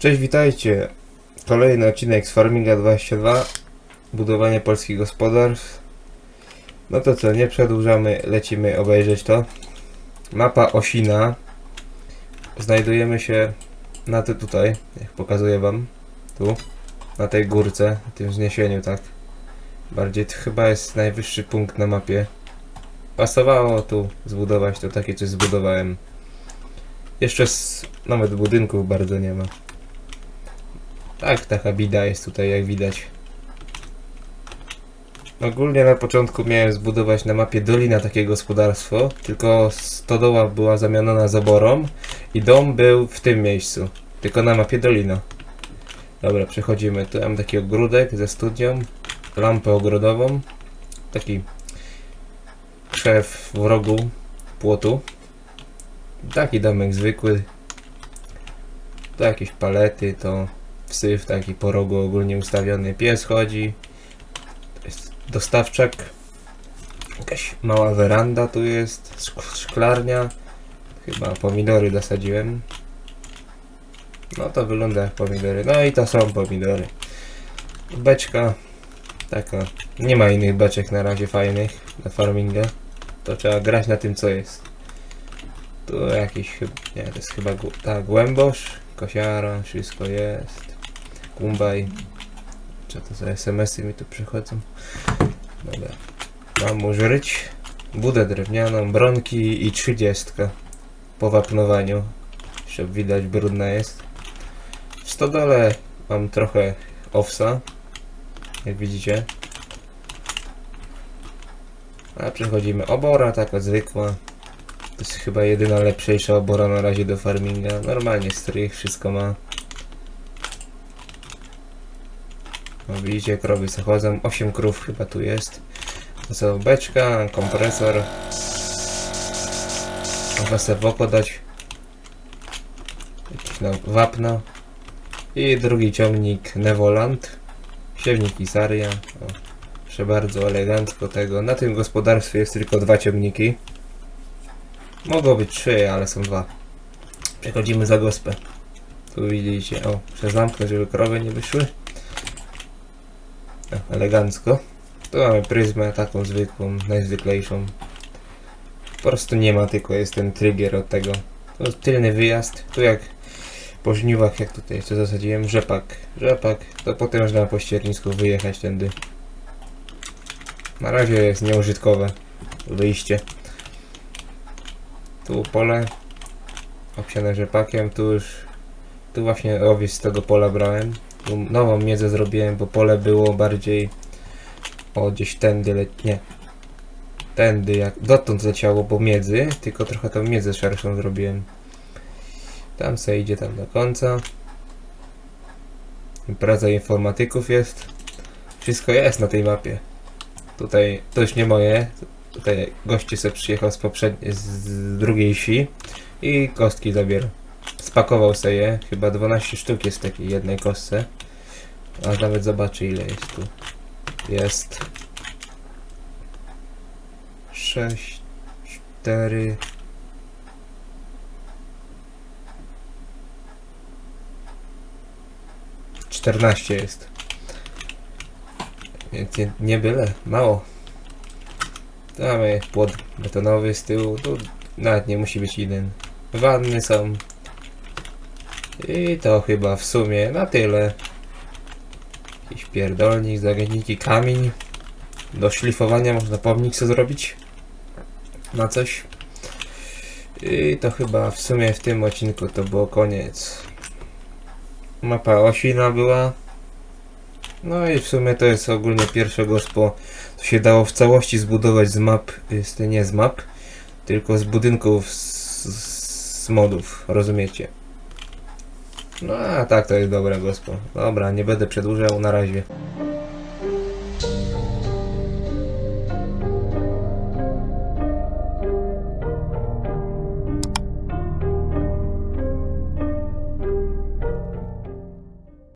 Cześć, witajcie. Kolejny odcinek z Farminga 22. Budowanie polskich gospodarstw. No to co, nie przedłużamy, lecimy obejrzeć to. Mapa Osina. Znajdujemy się na ty tutaj, jak pokazuję wam. Tu, na tej górce, na tym wzniesieniu, tak. Bardziej to chyba jest najwyższy punkt na mapie. Pasowało tu zbudować, to takie coś zbudowałem. Jeszcze z, nawet budynków bardzo nie ma. Tak, taka bida jest tutaj, jak widać. Ogólnie na początku miałem zbudować na mapie Dolina takie gospodarstwo, tylko stodoła była zamieniona z oborą i dom był w tym miejscu, tylko na mapie Dolina. Dobra, przechodzimy. Tu mam taki ogródek ze studnią, lampę ogrodową, taki krzew w rogu płotu. Taki domek zwykły. Tu jakieś palety, to wsyf taki po rogu ogólnie ustawiony. Pies chodzi. To jest dostawczak. Jakaś mała weranda tu jest. szk- Szklarnia. Chyba pomidory dosadziłem. No to wygląda jak pomidory. No i to są pomidory. Beczka. Taka. Nie ma innych beczek na razie fajnych na farminga. To trzeba grać na tym co jest. Tu jakiś. Nie, to jest chyba. Tak, głębosz. Kosiara, wszystko jest. Kumbaj. Co to za SMS-y mi tu przychodzą? Dobra. Mam użyć. Budę drewnianą, bronki i trzydziestka. Po wapnowaniu. Jeszcze widać brudna jest. W stodole mam trochę owsa. Jak widzicie. A przechodzimy obora, taka zwykła. To jest chyba jedyna lepszejsza obora na razie do farminga. Normalnie strych, wszystko ma. No widzicie, krowy se chodzą. 8 krów chyba tu jest. To są beczka, kompresor. Można sobie w oko dać. Jakieś no, wapno. I drugi ciągnik Nevoland. Siewnik Isaria. O, proszę bardzo, elegancko tego. Na tym gospodarstwie jest tylko dwa ciągniki. Mogą być trzy, ale są dwa. Przechodzimy za gospę. Tu widzicie, o, muszę zamknąć, żeby krowy nie wyszły. Elegancko. Tu mamy pryzmę, taką zwykłą, najzwyklejszą. Po prostu nie ma, tylko jest ten trigger od tego. To jest tylny wyjazd. Tu jak po żniwach, jak tutaj co zasadziłem, rzepak. Rzepak, to potem można po ściernisku wyjechać tędy. Na razie jest nieużytkowe wyjście. Tu pole obsiane rzepakiem, tu już tu właśnie owieś z tego pola brałem. Nową miedzę zrobiłem, bo pole było bardziej o gdzieś tędy le... nie. Tędy jak dotąd leciało po miedzy, tylko trochę tą miedzę szerszą zrobiłem. Tam se idzie tam do końca. Impreza informatyków jest. Wszystko jest na tej mapie. Tutaj to już nie moje. Tutaj gości sobie przyjechał z poprzedniej, z drugiej wsi i kostki zabiera. Spakował sobie chyba 12 sztuk jest takiej jednej kostce. A nawet zobaczy ile jest tu. Jest 6, 4 14 jest. Więc nie, nie byle, mało. Mamy płot betonowy z tyłu, tu nawet nie musi być jeden. Wanny są. I to chyba w sumie na tyle. Jakiś pierdolnik, zagadniki, kamień. Do szlifowania można pomnik sobie zrobić. Na coś. I to chyba w sumie w tym odcinku to było koniec. Mapa Osina była. No i w sumie to jest ogólnie pierwsze gospo, co się dało w całości zbudować z map, jest nie z map, tylko z budynków z, z modów, rozumiecie? No a tak to jest dobre gospo. Dobra, nie będę przedłużał, na razie.